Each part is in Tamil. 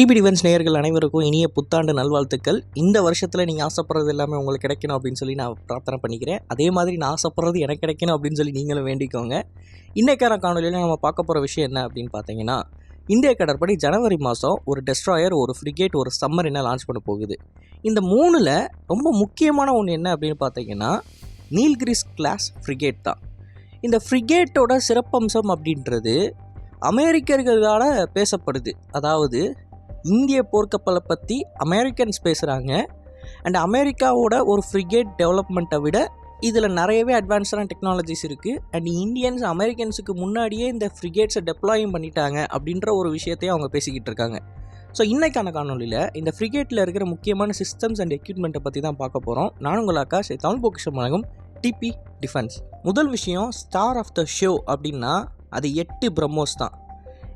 டிபி டிஃபென்ஸ் நேயர்கள் அனைவருக்கும் இனிய புத்தாண்டு நல்வாழ்த்துக்கள். இந்த வருஷத்தில் நீங்கள் ஆசைப்படுறது எல்லாமே உங்களுக்கு கிடைக்கணும் அப்படின்னு சொல்லி நான் பிரார்த்தனை பண்ணிக்கிறேன். அதே மாதிரி நான் ஆசைப்படுறது எனக்கு கிடைக்கணும் அப்படின்னு சொல்லி நீங்களும் வேண்டிக்கோங்க. இன்றைக்கான காணொலியில் நம்ம பார்க்க போகிற விஷயம் என்ன அப்படின்னு பார்த்தீங்கன்னா இந்திய கடற்படை ஜனவரி மாதம் ஒரு டெஸ்ட்ராயர் ஒரு ஃப்ரிகேட் ஒரு சம்மரினை லான்ச் பண்ண போகுது. இந்த மூணில் ரொம்ப முக்கியமான ஒன்று என்ன அப்படின்னு பார்த்தீங்கன்னா நீல்கிரிஸ் கிளாஸ் ஃப்ரிகேட் தான். இந்த ஃப்ரிகேட்டோட சிறப்பம்சம் அப்படின்றது அமெரிக்கர்களால் பேசப்படுது. அதாவது இந்திய போர்க்கப்பலை பற்றி அமெரிக்கன்ஸ் பேசுகிறாங்க அண்ட் அமெரிக்காவோட ஒரு ஃப்ரிகேட் டெவலப்மெண்ட்டை விட இதில் நிறையவே அட்வான்ஸ்டான டெக்னாலஜிஸ் இருக்குது அண்ட் இந்தியன்ஸ் அமெரிக்கன்ஸுக்கு முன்னாடியே இந்த ஃப்ரிகேட்ஸை டெப்ளாயும் பண்ணிட்டாங்க அப்படின்ற ஒரு விஷயத்தையும் அவங்க பேசிக்கிட்டு இருக்காங்க. ஸோ இன்றைக்கான காணொலியில் இந்த ஃப்ரிகேட்டில் இருக்கிற முக்கியமான சிஸ்டம்ஸ் அண்ட் எக்யூப்மெண்ட்டை பற்றி தான் பார்க்க போகிறோம் நான் உங்கள் ஆகாஷ் தமிழ் பொக்கிஷம் வழங்கும் டிபி டிஃபென்ஸ் முதல் விஷயம் ஸ்டார் ஆஃப் த ஷோ அப்படின்னா அது எட்டு பிரம்மோஸ் தான்.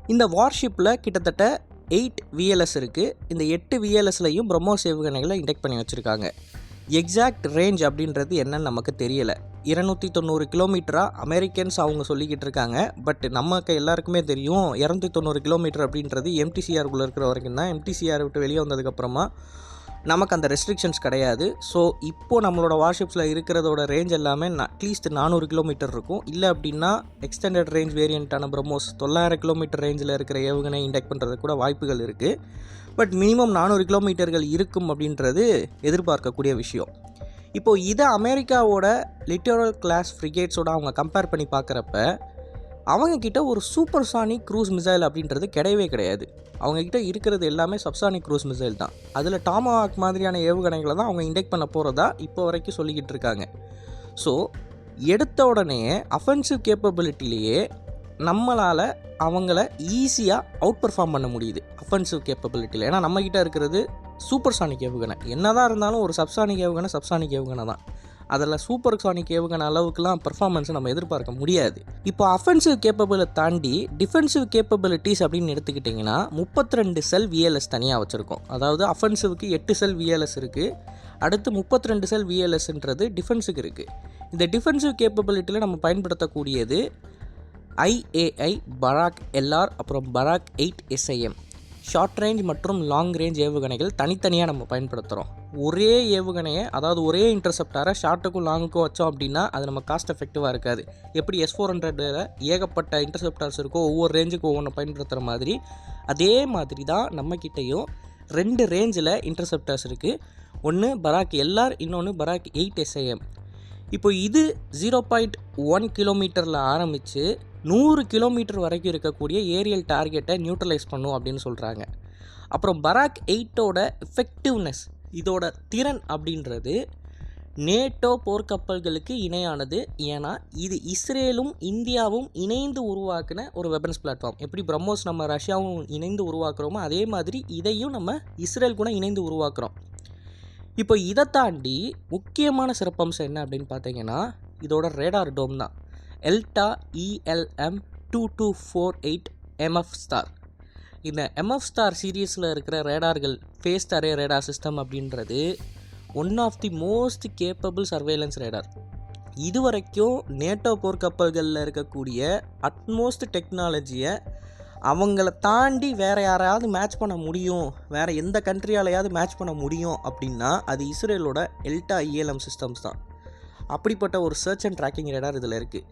இந்த வார்ஷிப்பில் கிட்டத்தட்ட எயிட் விஎல்எஸ் இருக்குது இந்த எட்டு விஎல்எஸ்லையும் பிரம்மோ ஏவுகணைகளை இன்டெக்ட் பண்ணி வச்சுருக்காங்க. எக்ஸாக்ட் ரேஞ்ச் அப்படின்றது என்னன்னு நமக்கு தெரியலை. இருநூற்றி தொண்ணூறு கிலோமீட்டராக அமெரிக்கன்ஸ் அவங்க சொல்லிக்கிட்டு இருக்காங்க. பட் நமக்கு எல்லாருக்குமே தெரியும் இரநூத்தி தொண்ணூறு கிலோமீட்டர் அப்படின்றது எம்டிசிஆருக்குள்ளே இருக்கிற வரைக்கும் தான் எம்டிசிஆர் விட்டு வெளியே வந்ததுக்கப்புறமா நமக்கு அந்த ரெஸ்ட்ரிக்ஷன்ஸ் கிடையாது. ஸோ இப்போது நம்மளோட வார்ஷிப்ஸில் இருக்கிறதோட ரேஞ்ச் எல்லாமே அட்லீஸ்ட் நானூறு கிலோமீட்டர் இருக்கும். இல்லை அப்படின்னா எக்ஸ்டெண்டட் ரேஞ்ச் வேரியண்ட்டான பிரம்மோஸ் தொள்ளாயிரம் கிலோமீட்டர் ரேஞ்சில் இருக்கிற ஏவுகணை இண்டெக்ட் பண்ணுறது கூட வாய்ப்புகள் இருக்குது பட் மினிமம் நானூறு கிலோமீட்டர்கள் இருக்கும் அப்படின்றது எதிர்பார்க்கக்கூடிய விஷயம். இப்போது இதை அமெரிக்காவோட லிட்டரல் கிளாஸ் ஃப்ரிகேட்ஸோட அவங்க கம்பேர் பண்ணி பார்க்குறப்ப அவங்கக்கிட்ட ஒரு சூப்பர் சானிக் க்ரூஸ் மிசைல் அப்படின்றது கிடையவே கிடையாது. அவங்கக்கிட்ட இருக்கிறது எல்லாமே சப்சானிக் க்ரூஸ் மிசைல் தான். அதில் டாமாக் மாதிரியான ஏவுகணைகளை தான் அவங்க இண்டெக்ட் பண்ண போகிறதா இப்போ வரைக்கும் சொல்லிக்கிட்டு இருக்காங்க. ஸோ எடுத்த உடனே அஃபென்சிவ் கேப்பபிலிட்டிலேயே நம்மளால் அவங்கள ஈஸியாக அவுட் பர்ஃபார்ம் பண்ண முடியுது. அஃபென்சிவ் கேப்பபிலிட்டியில் ஏன்னா நம்மக்கிட்ட இருக்கிறது சூப்பர் சானிக் ஏவுகணை. என்னதான் இருந்தாலும் ஒரு சப்சானிக் ஏவுகணை சப்சானிக் ஏவுகணை தான். அதில் சூப்பர் சானிக் ஏவுகணை அளவுக்குலாம் பர்ஃபார்மன்ஸை நம்ம எதிர்பார்க்க முடியாது. இப்போ அஃபென்சிவ் கேப்பபிளை தாண்டி டிஃபென்சிவ் கேப்பபிலிட்டிஸ் அப்படின்னு எடுத்துக்கிட்டிங்கன்னா முப்பத்தி ரெண்டு செல் விஎல்எஸ் தனியாக வச்சுருக்கோம். அதாவது அஃபென்சிவ்க்கு எட்டு செல் விஎல்எஸ் இருக்குது அடுத்து முப்பத்தி ரெண்டு செல் விஎல்எஸ்ன்றது டிஃபென்ஸுக்கு இருக்குது இந்த டிஃபென்சிவ் கேப்பபிலிட்டியில் நம்ம பயன்படுத்தக்கூடியது ஐஏஐ பராக் எல்ஆர் அப்புறம் Barak eight SIM short range மற்றும் லாங் ரேஞ்ச் ஏவுகணைகள் தனித்தனியாக நம்ம பயன்படுத்துகிறோம் ஒரே ஏவுகணையை அதாவது ஒரே இன்டர்செப்டாரை ஷார்ட்டுக்கும் லாங்குக்கும் வச்சோம் அப்படின்னா அது நம்ம காஸ்ட் எஃபெக்டிவாக இருக்காது. எப்படி எஸ் ஃபோர் ஹண்ட்ரடில் ஏகப்பட்ட இன்டர்செப்டார்ஸ் இருக்கோ ஒவ்வொரு ரேஞ்சுக்கும் ஒவ்வொன்று பயன்படுத்துகிற மாதிரி அதே மாதிரி தான் நம்மக்கிட்டேயும் ரெண்டு ரேஞ்சில் இன்டர்செப்டார்ஸ் இருக்குது ஒன்று பராக் எல்ஆர் இன்னொன்று பராக் எயிட் எஸ்ஐஎம் இப்போ இது ஜீரோ பாயிண்ட் ஒன் கிலோமீட்டரில் ஆரம்பித்து நூறு கிலோமீட்டர் வரைக்கும் இருக்கக்கூடிய ஏரியல் டார்கெட்டை நியூட்ரலைஸ் பண்ணும் அப்படின்னு சொல்கிறாங்க அப்புறம் பராக் எயிட்டோட எஃபெக்டிவ்னஸ் இதோட திறன் அப்படின்றது நேட்டோ போர்க்கப்பல்களுக்கு இணையானது. ஏன்னா இது இஸ்ரேலும் இந்தியாவும் இணைந்து உருவாக்கின ஒரு வெப்பன்ஸ் பிளாட்ஃபார்ம் எப்படி பிரம்மோஸ் நம்ம ரஷ்யாவும் இணைந்து உருவாக்குறோமோ அதே மாதிரி இதையும் நம்ம இஸ்ரேல் கூட இணைந்து உருவாக்குறோம். இப்போ இதை தாண்டி முக்கியமான சிறப்பம்சம் என்ன அப்படின்னு பார்த்தீங்கன்னா இதோட ரேடார் டோம் தான். ELTA ELM two two four eight MF star இந்த எம்எஃப் ஸ்டார் சீரீஸில் இருக்கிற ரேடார்கள் ஃபேஸ் அரே ரேடார் சிஸ்டம் அப்படின்றது one of the most capable surveillance radar இது வரைக்கும் நேட்டோ போர்க்கப்பல்களில் இருக்கக்கூடிய அட்மோஸ்ட் டெக்னாலஜியை அவங்கள தாண்டி வேறு யாரையாவது மேட்ச் பண்ண முடியும் வேறு எந்த கண்ட்ரியாலையாவது மேட்ச் பண்ண முடியும் அப்படின்னா அது இஸ்ரேலோட எல்டா இஎல்எம் சிஸ்டம்ஸ் தான். அப்படிப்பட்ட ஒரு சர்ச் அண்ட் ட்ராக்கிங் ரேடார் இதில் இருக்குது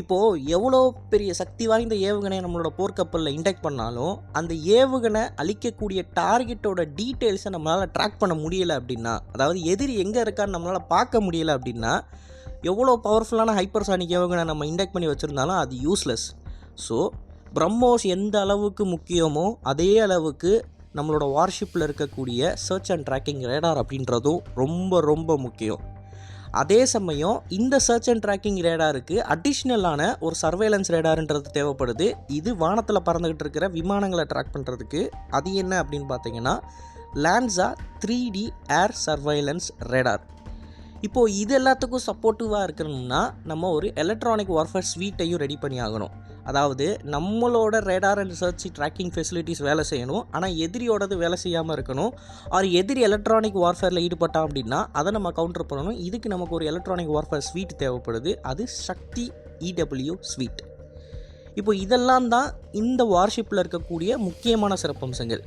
இப்போது எவ்வளோ பெரிய சக்தி வாய்ந்த ஏவுகணையை நம்மளோட போர்க்கப்பலில் இன்டெக்ட் பண்ணாலும் அந்த ஏவுகணை அழிக்கக்கூடிய டார்கெட்டோட டீட்டெயில்ஸை நம்மளால் ட்ராக் பண்ண முடியலை அப்படின்னா அதாவது எதிரி எங்கே இருக்கான்னு நம்மளால் பார்க்க முடியலை அப்படின்னா எவ்வளோ பவர்ஃபுல்லான ஹைப்பர்சானிக் ஏவுகணை நம்ம இன்டெக்ட் பண்ணி வச்சுருந்தாலும் அது யூஸ்லெஸ் ஸோ பிரம்மோஸ் எந்த அளவுக்கு முக்கியமோ அதே அளவுக்கு நம்மளோட வார்ஷிப்பில் இருக்கக்கூடிய சர்ச் அண்ட் ட்ராக்கிங் ரேடார் அப்படின்றதும் ரொம்ப ரொம்ப முக்கியம். அதே சமயம் இந்த சர்ச் அண்ட் ட்ராக்கிங் ரேடாருக்கு அடிஷ்னலான ஒரு சர்வேலன்ஸ் ரேடாருன்றது தேவைப்படுது. இது வானத்தில் பறந்துக்கிட்டு இருக்கிற விமானங்களை ட்ராக் பண்ணுறதுக்கு அது என்ன அப்படின்னு பார்த்தீங்கன்னா Lanza three D air surveillance radar இப்போது இது எல்லாத்துக்கும் சப்போர்ட்டிவாக இருக்கணும்னா நம்ம ஒரு எலக்ட்ரானிக் வார்ஃபேர் ஸ்வீட்டையும் ரெடி பண்ணி ஆகணும் அதாவது நம்மளோட radar and search tracking facilities வேலை செய்யணும் ஆனால் எதிரியோடது வேலை செய்யாமல் இருக்கணும். ஆர் எதிரி எலக்ட்ரானிக் வார்ஃபேரில் ஈடுபட்டான் அப்படின்னா அதை நம்ம கவுண்டர் பண்ணணும். இதுக்கு நமக்கு ஒரு எலக்ட்ரானிக் வார்ஃபேர் ஸ்வீட் தேவைப்படுது. அது சக்தி இடபிள்யூ ஸ்வீட் இப்போ இதெல்லாம் தான் இந்த வார்ஷிப்பில் இருக்கக்கூடிய முக்கியமான சிறப்பம்சங்கள்.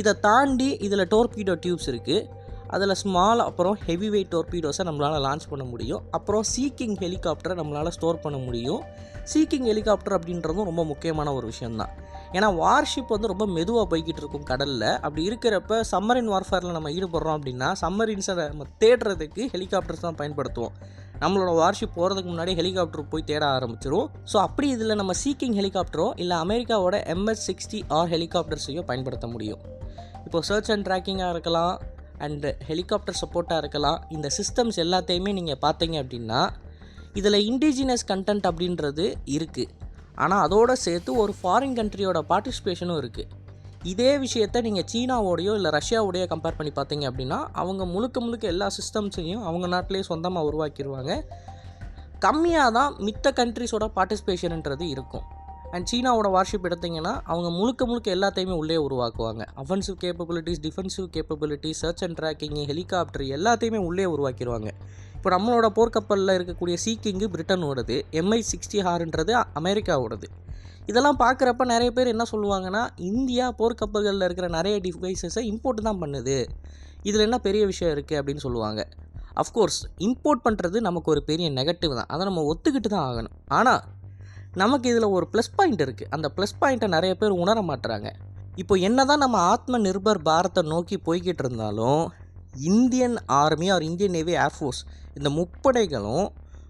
இதை தாண்டி இதில் டோர்பீடோ டியூப்ஸ் இருக்குது அதில் ஸ்மால் அப்புறம் ஹெவி வெயிட் டோர்பீடோஸை நம்மளால் லான்ச் பண்ண முடியும். அப்புறம் சீக்கிங் ஹெலிகாப்டரை நம்மளால் ஸ்டோர் பண்ண முடியும். சீக்கிங் ஹெலிகாப்டர் அப்படின்றதும் ரொம்ப முக்கியமான ஒரு விஷயம்தான். ஏன்னா வார்ஷிப் வந்து ரொம்ப மெதுவாக போய்கிட்டு இருக்கும் கடலில். அப்படி இருக்கிறப்ப சம்மரின் வார்ஃபேரில் நம்ம ஈடுபடுறோம் அப்படின்னா சம்மரின்ஸை நம்ம தேடுறதுக்கு ஹெலிகாப்டர்ஸ் தான் பயன்படுத்துவோம். நம்மளோட வார்ஷிப் போகிறதுக்கு முன்னாடி ஹெலிகாப்டர் போய் தேட ஆரம்பிச்சிரும். ஸோ அப்படி இதில் நம்ம சீக்கிங் ஹெலிகாப்டரோ இல்லை அமெரிக்காவோட எம்எஸ் சிக்ஸ்டி ஆர் ஹெலிகாப்டர்ஸையும் பயன்படுத்த முடியும். இப்போ சர்ச் அண்ட் ட்ராக்கிங்காக இருக்கலாம் அண்டு ஹெலிகாப்டர் சப்போர்ட்டாக இருக்கலாம். இந்த சிஸ்டம்ஸ் எல்லாத்தையுமே நீங்கள் பார்த்தீங்க அப்படின்னா இதில் இண்டிஜினஸ் கண்டென்ட் அப்படின்றது இருக்குது ஆனால் அதோடு சேர்த்து ஒரு ஃபாரின் கண்ட்ரியோட பார்ட்டிசிபேஷனும் இருக்குது இதே விஷயத்த நீங்கள் சீனாவோடையோ இல்லை ரஷ்யாவோடையோ கம்பேர் பண்ணி பார்த்தீங்க அப்படின்னா அவங்க முழுக்க முழுக்க எல்லா சிஸ்டம்ஸையும் அவங்க நாட்டிலேயே சொந்தமாக உருவாக்கிடுவாங்க கம்மியாக தான் மித்த கண்ட்ரிஸோட பார்ட்டிசிபேஷன்ன்றது இருக்கும். அண்ட் சீனாவோட வார்ஷிப் எடுத்திங்கன்னா அவங்க முழுக்க முழுக்க எல்லாத்தையுமே உள்ளே உருவாக்குவாங்க. Offensive capabilities defensive capabilities search and tracking helicopter எல்லாத்தையுமே உள்ளே உருவாக்கிடுவாங்க இப்போ நம்மளோட போர்க்கப்பலில் இருக்கக்கூடிய சீக்கிங்கு பிரிட்டனோடது எம்ஐ சிக்ஸ்டி ஆறுன்றது அமெரிக்காவோடது. இதெல்லாம் பார்க்குறப்ப நிறைய பேர் என்ன சொல்லுவாங்கன்னா இந்தியா போர்க்கப்பல்களில் இருக்கிற நிறைய டிவைசஸை இம்போர்ட் தான் பண்ணுது. இதில் என்ன பெரிய விஷயம் இருக்குது அப்படின்னு சொல்லுவாங்க. அஃப்கோர்ஸ் இம்போர்ட் பண்ணுறது நமக்கு ஒரு பெரிய நெகட்டிவ் தான். அதை நம்ம ஒத்துக்கிட்டு தான் ஆகணும். ஆனால் நமக்கு இதில் ஒரு ப்ளஸ் பாயிண்ட் இருக்குது அந்த ப்ளஸ் பாயிண்ட்டை நிறைய பேர் உணர மாட்டுறாங்க இப்போ என்ன தான் நம்ம ஆத்ம நிர்பர் பாரத்தை நோக்கி போய்கிட்டு இருந்தாலும் Indian army or Indian navy air force இந்த முப்படைகளும்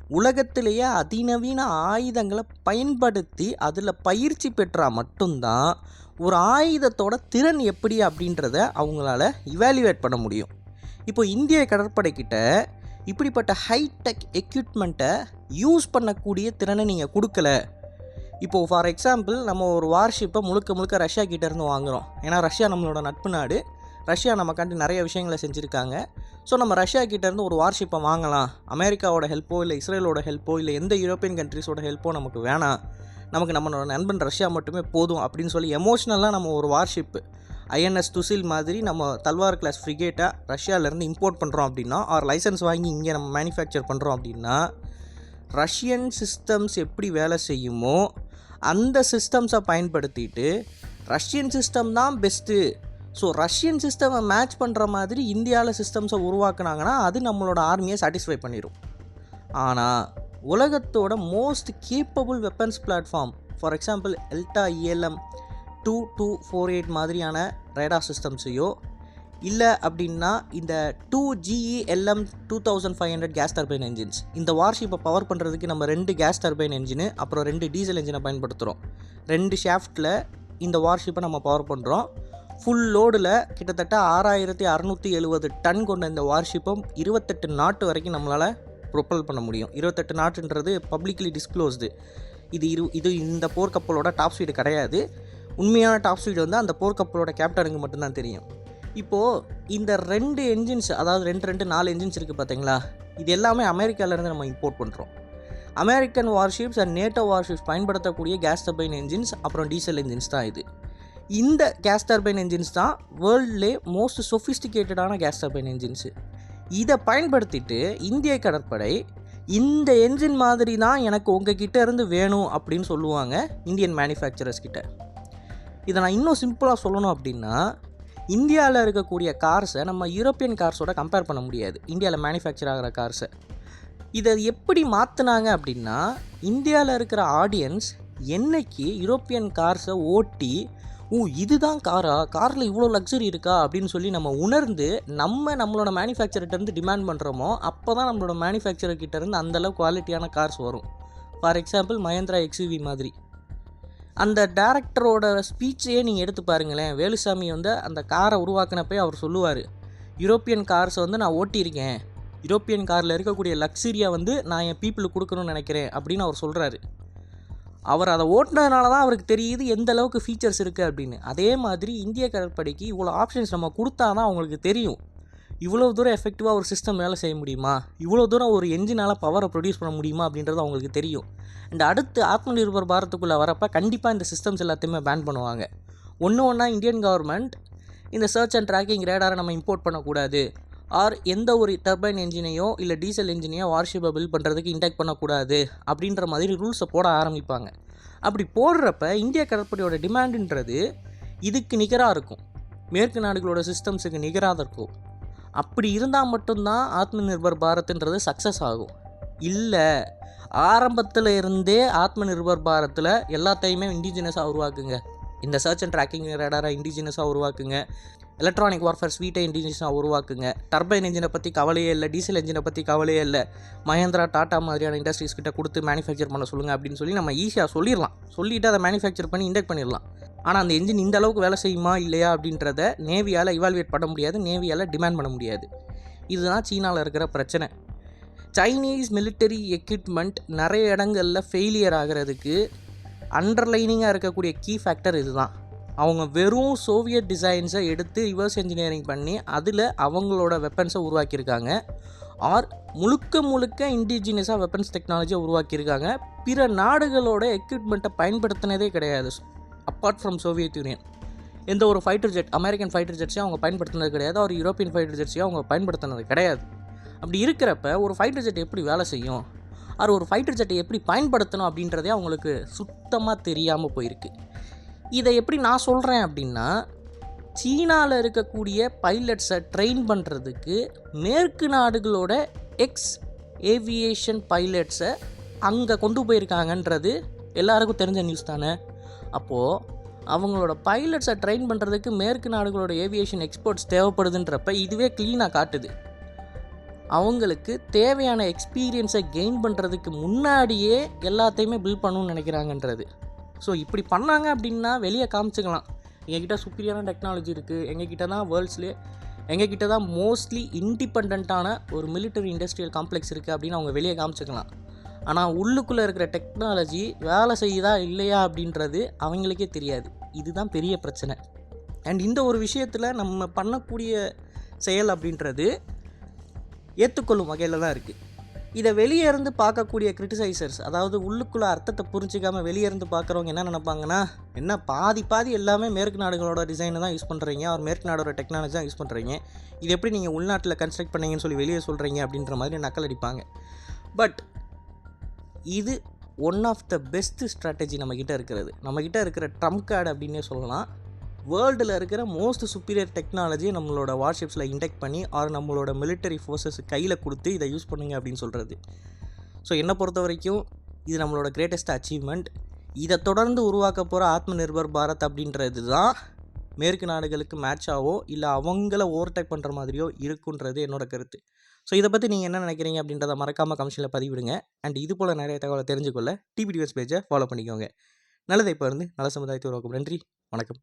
உலகத்திலேயே அதிநவீன ஆயுதங்களை பயன்படுத்தி அதில் பயிற்சி பெற்றால் மட்டும்தான் ஒரு ஆயுதத்தோட திறன் எப்படி அப்படின்றத அவங்களால இவாலுவேட் பண்ண முடியும். இப்போ இந்திய கடற்படைக்கிட்ட இப்படிப்பட்ட ஹைடெக் எக்யூப்மெண்ட்டை யூஸ் பண்ணக்கூடிய திறனை நீங்கள் கொடுக்கல. இப்போது ஃபார் எக்ஸாம்பிள் நம்ம ஒரு வார்ஷிப்பை முழுக்க முழுக்க ரஷ்யா கிட்டேருந்து வாங்குகிறோம் ஏன்னா ரஷ்யா நம்மளோட நட்பு நாடு. ரஷ்யா நமக்காண்டி நிறைய விஷயங்களை செஞ்சுருக்காங்க. ஸோ நம்ம ரஷ்யா கிட்டேருந்து ஒரு வார்ஷிப்பை வாங்கலாம். அமெரிக்காவோட ஹெல்ப்போ இல்லை இஸ்ரேலோட ஹெல்ப்போ இல்லை எந்த யூரோப்பியன் கண்ட்ரிஸோட ஹெல்ப்போ நமக்கு வேணாம். நமக்கு நம்மளோட நண்பன் ரஷ்யா மட்டுமே போதும் அப்படின்னு சொல்லி எமோஷ்னலாக நம்ம ஒரு வார்ஷிப்பு ஐஎன்எஸ் துசில் மாதிரி நம்ம தல்வார் கிளாஸ் ஃப்ரிகேட்டாக ரஷ்யாவிலேருந்து இம்போர்ட் பண்ணுறோம் அப்படின்னா ஆர் லைசன்ஸ் வாங்கி இங்கே நம்ம மேனுஃபேக்சர் பண்ணுறோம் அப்படின்னா ரஷ்யன் சிஸ்டம்ஸ் எப்படி வேலை செய்யுமோ அந்த சிஸ்டம்ஸை பயன்படுத்திட்டு ரஷ்யன் சிஸ்டம் தான் பெஸ்ட்டு ஸோ ரஷ்யன் சிஸ்டமை மேட்ச் பண்ணுற மாதிரி இந்தியாவில் சிஸ்டம்ஸை உருவாக்குனாங்கன்னா அது நம்மளோட ஆர்மியை சாட்டிஸ்ஃபை பண்ணிடும் ஆனால் உலகத்தோட most capable weapons platform for example ELTA ELM two two four eight மாதிரியான ரேடா சிஸ்டம்ஸையோ இல்லை அப்படின்னா இந்த two GELM two thousand five hundred gas turbine engines இந்த வார்ஷிப்பை பவர் பண்ணுறதுக்கு நம்ம ரெண்டு கேஸ் டர்பைன் என்ஜினு அப்புறம் ரெண்டு டீசல் என்ஜினை பயன்படுத்துகிறோம் ரெண்டு ஷாஃப்ட்டில் இந்த வார்ஷிப்பை நம்ம பவர் பண்ணுறோம் ஃபுல் லோடில் கிட்டத்தட்ட ஆறாயிரத்தி அறநூற்றி எழுபது டன் கொண்ட இந்த வார்ஷிப்பும் இருபத்தெட்டு நாட்டு வரைக்கும் நம்மளால் ப்ரொப்பல் பண்ண முடியும். இருபத்தெட்டு நாட்டுன்றது பப்ளிக்லி டிஸ்க்ளோஸ்டு இது இரு இது இந்த போர்க்கப்பலோட டாப் ஸ்பீடு கிடையாது. உண்மையான டாப் ஸ்பீடு வந்து அந்த போர்க்கப்பலோட கேப்டனுக்கு மட்டும்தான் தெரியும். இப்போது இந்த ரெண்டு என்ஜின்ஸ் அதாவது ரெண்டு ரெண்டு நாலு என்ஜின்ஸ் இருக்குது பார்த்தீங்களா இது எல்லாமே அமெரிக்காவிலேருந்து நம்ம இம்போர்ட் பண்ணுறோம் American warships and NATO warships பயன்படுத்தக்கூடிய கேஸ் டர்பைன் என்ஜின்ஸ் அப்புறம் டீசல் என்ஜின்ஸ் தான் இது. இந்த கேஸ் டர்பைன் என்ஜின்ஸ் தான் வேர்ல்ட்லே மோஸ்ட் சொஃபிஸ்டிகேட்டடான கேஸ் டர்பைன் என்ஜின்ஸு இதை பயன்படுத்திட்டு இந்திய கடற்படை இந்த என்ஜின் மாதிரி தான் எனக்கு உங்ககிட்ட இருந்து வேணும் அப்படின்னு சொல்லுவாங்க இந்தியன் மேனுஃபேக்சரர்ஸ் கிட்ட. இதை நான் இன்னும் சிம்பிளாக சொல்லணும் அப்படின்னா இந்தியாவில் இருக்கக்கூடிய கார்ஸை நம்ம யூரோப்பியன் கார்ஸோட கம்பேர் பண்ண முடியாது. இந்தியாவில் மேனுஃபேக்சர் ஆகிற கார்ஸை இதை எப்படி மாற்றினாங்க அப்படின்னா இந்தியாவில் இருக்கிற ஆடியன்ஸ் என்னைக்கு யூரோப்பியன் கார்ஸை ஓட்டி ஓ இதுதான் காரா? காரில் இவ்வளோ லக்ஸரி இருக்கா? அப்படின்னு சொல்லி நம்ம உணர்ந்து நம்ம நம்மளோட மேனுஃபேக்சர்கிட்டேருந்து டிமாண்ட் பண்ணுறோமோ அப்போ தான் நம்மளோட மேனுஃபேக்சர்கிட்டேருந்து அந்தளவு குவாலிட்டியான கார்ஸ் வரும். ஃபார் எக்ஸாம்பிள் மஹேந்திரா எக்ஸ்யூவி மாதிரி. அந்த டேரக்டரோட ஸ்பீச்சையே நீங்கள் எடுத்து பாருங்களேன். வேலுசாமி வந்து அந்த காரை உருவாக்கினப்பே அவர் சொல்லுவார் யூரோப்பியன் கார்ஸை வந்து நான் ஓட்டியிருக்கேன். யூரோப்பியன் காரில் இருக்கக்கூடிய லக்ஸரியை வந்து நான் என் பீப்புளுக்கு கொடுக்கணும்னு நினைக்கிறேன். அப்படின்னு அவர் சொல்கிறாரு அவர் அதை ஓட்டினதுனால தான் அவருக்கு தெரியுது எந்த அளவுக்கு ஃபீச்சர்ஸ் இருக்குது அப்படின்னு. அதே மாதிரி இந்திய கடற்படைக்கு இவ்வளோ ஆப்ஷன்ஸ் நம்ம கொடுத்தா தான் அவங்களுக்கு தெரியும். இவ்வளோ தூரம் எஃபெக்டிவாக ஒரு சிஸ்டம் வேலை செய்ய முடியுமா? இவ்வளோ தூரம் ஒரு என்ஜினால் பவரை ப்ரொடியூஸ் பண்ண முடியுமா அப்படின்றது அவங்களுக்கு தெரியும். அண்ட் அடுத்து ஆத்ம நிர்பர் பாரத்துக்குள்ளே வரப்போ கண்டிப்பாக இந்த சிஸ்டம்ஸ் எல்லாத்தையுமே பேன் பண்ணுவாங்க. ஒன்று ஒன்றா இந்தியன் கவர்மெண்ட் இந்த சர்ச் அண்ட் ட்ராக்கிங் ரேடாரை நம்ம இம்போர்ட் பண்ணக்கூடாது. ஆர் எந்த ஒரு டர்பைன் என்ஜினையோ இல்லை டீசல் என்ஜினையோ வார்ஷிப்பை பில்ட் பண்ணுறதுக்கு இன்டெக்ட் பண்ணக்கூடாது அப்படின்ற மாதிரி ரூல்ஸை போட ஆரம்பிப்பாங்க. அப்படி போடுறப்ப இந்திய கடற்படையோட டிமாண்டுன்றது இதுக்கு நிகராக இருக்கும். மேற்கு நாடுகளோட சிஸ்டம்ஸுக்கு நிகராக இருக்கும். அப்படி இருந்தால் மட்டும்தான் ஆத்ம நிர்பர் பாரத்ன்றது சக்ஸஸ் ஆகும். இல்லை ஆரம்பத்தில் இருந்தே ஆத்ம நிர்பர் பாரத்தில் எல்லாத்தையுமே இண்டிஜினஸாக உருவாக்குங்க. இந்த சர்ச் அண்ட் ட்ராக்கிங் ரேடாரை இண்டிஜினஸாக உருவாக்குங்க. எலக்ட்ரானிக் வார்ஃபேர் ஸ்வீட்டை இண்டிஜினஸாக உருவாக்குங்க. டர்பைன் இன்ஜினை பற்றி கவலையே இல்லை டீசல் இன்ஜினை பற்றி கவலையே இல்லை. மஹேந்திரா டாட்டா மாதிரியான இண்டஸ்ட்ரீஸ் கிட்ட கொடுத்து மேனுஃபேக்சர் பண்ண சொல்லுங்கள் அப்படின்னு சொல்லி நம்ம ஈஸியாக சொல்லிடலாம். சொல்லிவிட்டு அதை மேனுஃபேக்சர் பண்ணி இண்டெக்ட் பண்ணிடலாம். ஆனால் அந்த இன்ஜின் இந்த அளவுக்கு வேலை செய்யுமா இல்லையா அப்படின்றத நேவியால் இவால்வேட் பண்ண முடியாது நேவியால் டிமாண்ட் பண்ண முடியாது. இதுதான் சீனாவில் இருக்கிற பிரச்சனை. சைனீஸ் மிலிட்டரி எக்யூப்மெண்ட் நிறைய இடங்களில் ஃபெயிலியர் ஆகிறதுக்கு அண்டர்லைனிங்காக இருக்கக்கூடிய கீ ஃபேக்டர் இதுதான். அவங்க வெறும் சோவியத் டிசைன்ஸை எடுத்து ரிவர்ஸ் இன்ஜினியரிங் பண்ணி அதில் அவங்களோட வெப்பன்ஸை உருவாக்கியிருக்காங்க. ஆர் முழுக்க முழுக்க இண்டிஜினியஸாக வெப்பன்ஸ் டெக்னாலஜியை உருவாக்கியிருக்காங்க. பிற நாடுகளோட எக்யூப்மெண்ட்டை பயன்படுத்தினதே கிடையாது. அப்பார்ட் ஃப்ரம் சோவியத் யூனியன் எந்த ஒரு ஃபைட்டர் ஜெட் அமெரிக்கன் ஃபைட்டர் ஜெட்ஸையும் அவங்க பயன்படுத்தினது கிடையாது. ஒரு யூரோப்பியன் ஃபைட்டர் ஜெட்ஸையும் அவங்க பயன்படுத்தினது கிடையாது. அப்படி இருக்கிறப்ப ஒரு ஃபைட்டர் ஜெட் எப்படி வேலை செய்யும்? அது ஒரு ஃபைட்டர் ஜெட்டை எப்படி பயன்படுத்தணும் அப்படின்றதே அவங்களுக்கு சுத்தமாக தெரியாமல் போயிருக்கு. இதை எப்படி நான் சொல்கிறேன் அப்படின்னா சீனாவில் இருக்கக்கூடிய பைலட்ஸை ட்ரெயின் பண்ணுறதுக்கு மேற்கு நாடுகளோட எக்ஸ் ஏவியேஷன் பைலட்ஸை அங்கே கொண்டு போயிருக்காங்கன்றது எல்லாருக்கும் தெரிஞ்ச நியூஸ் தானே? அப்போது அவங்களோட பைலட்ஸை ட்ரெயின் பண்ணுறதுக்கு மேற்கு நாடுகளோட ஏவியேஷன் எக்ஸ்போர்ட்ஸ் தேவைப்படுதுன்றப்ப இதுவே க்ளீனாக காட்டுது. அவங்களுக்கு தேவையான எக்ஸ்பீரியன்ஸை கெயின் பண்ணுறதுக்கு முன்னாடியே எல்லாத்தையுமே பில்ட் பண்ணணும்னு நினைக்கிறாங்கன்றது. ஸோ இப்படி பண்ணாங்க அப்படின்னா வெளியே காமிச்சுக்கலாம். எங்ககிட்ட சுப்பீரியரான டெக்னாலஜி இருக்குது எங்ககிட்ட தான் வேர்ல்ட்ஸ்லேயே எங்ககிட்ட தான் மோஸ்ட்லி இண்டிபெண்ட்டான ஒரு மிலிட்டரி இண்டஸ்ட்ரியல் காம்ப்ளெக்ஸ் இருக்குது அப்படின்னு அவங்க வெளியே காமிச்சுக்கலாம். ஆனால் உள்ளுக்குள்ளே இருக்கிற டெக்னாலஜி வேலை செய்யுதா இல்லையா அப்படின்றது அவங்களுக்கே தெரியாது. இதுதான் பெரிய பிரச்சனை. அண்ட் இந்த ஒரு விஷயத்தில் நம்ம பண்ணக்கூடிய செயல் அப்படின்றது ஏற்றுக்கொள்ளும் வகையில் தான் இருக்குது இதை வெளியே இருந்து பார்க்கக்கூடிய கிரிட்டிசைசர்ஸ் அதாவது உள்ளுக்குள்ளே அர்த்தத்தை புரிஞ்சிக்காமல் வெளியே இருந்து பார்க்குறவங்க என்ன நினைப்பாங்கன்னா என்ன பாதி பாதி எல்லாமே மேற்கு நாடுகளோட டிசைனை தான் யூஸ் பண்ணுறீங்க அவர் மேற்கு நாடோட டெக்னாலஜி தான் யூஸ் பண்ணுறீங்க இது எப்படி நீங்கள் உள்நாட்டில் கன்ஸ்ட்ரக்ட் பண்ணீங்கன்னு சொல்லி வெளியே சொல்கிறீங்க அப்படின்ற மாதிரி நக்கல் அடிப்பாங்க. பட் இது one of the best strategy நம்மக்கிட்ட இருக்கிறது. நம்மக்கிட்ட இருக்கிற ட்ரம்ப் கார்டு அப்படின்னே சொல்லலாம். வேர்ல்டில் இருக்கிற மோஸ்ட் சுப்பீரியர் டெக்னாலஜியை நம்மளோட வார்ஷிப்ஸில் இன்டெக்ட் பண்ணி ஆர் நம்மளோட மிலிட்டரி ஃபோர்ஸஸ் கையில் கொடுத்து இதை யூஸ் பண்ணுங்க அப்படின்னு சொல்கிறது ஸோ என்னை பொறுத்த வரைக்கும் இது நம்மளோட கிரேட்டஸ்ட் அச்சீவ்மெண்ட் இதை தொடர்ந்து உருவாக்க போகிற ஆத்ம நிர்பர் பாரத் அப்படின்றது தான் மேற்கு நாடுகளுக்கு மேட்சாவோ இல்லை அவங்கள ஓவர்டேக் பண்ணுற மாதிரியோ இருக்குன்றது என்னோட கருத்து. ஸோ இதை பற்றி நீங்கள் என்ன நினைக்கிறீங்க அப்படின்றத மறக்காமல் கமிஷனில் பதிவிடுங்க. அண்ட் இது போல் நிறைய தகவலை தெரிஞ்சுக்கொள்ள டிபிடிஎஸ் பேஜை ஃபாலோ பண்ணிக்கோங்க. நல்லதை இப்போ இருந்து நல்ல சமுதாயத்தை உருவாக்கும். நன்றி வணக்கம்.